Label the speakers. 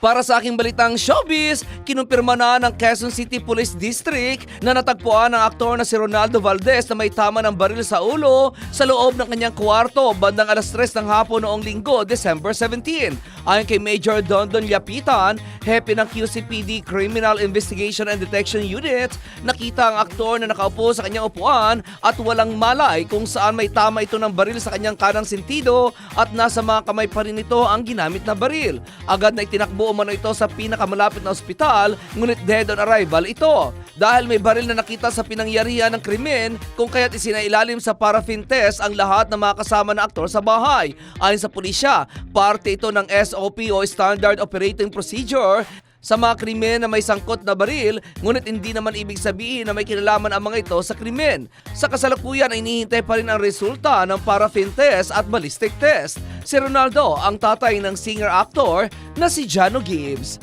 Speaker 1: Para sa aking balitang showbiz, kinumpirma na ng Quezon City Police District na natagpuan ng aktor na si Ronaldo Valdez na may tama ng baril sa ulo sa loob ng kanyang kwarto bandang alas 3 ng hapon noong linggo, December 17. Ayon kay Major Dondon Yapitan, hepe ng QCPD Criminal Investigation and Detection Unit, nakita ang aktor na nakaupo sa kanyang upuan at walang malay kung saan may tama ito ng baril sa kanyang kanang sentido at nasa mga kamay pa rin ito ang ginamit na baril. Agad na itinakbo umano ito sa pinakamalapit na ospital, ngunit dead on arrival ito. Dahil may baril na nakita sa pinangyarihan ng krimen, kung kaya't isinailalim sa paraffin test ang lahat ng mga kasama na aktor sa bahay. Ayon sa pulisya, parte ito ng SOP o Standard Operating Procedure sa mga krimen na may sangkot na baril, ngunit hindi naman ibig sabihin na may kinalaman ang mga ito sa krimen. Sa kasalukuyan ay inihintay pa rin ang resulta ng paraffin test at ballistic test. Si Ronaldo ang tatay ng singer-actor na si Jano Gibbs.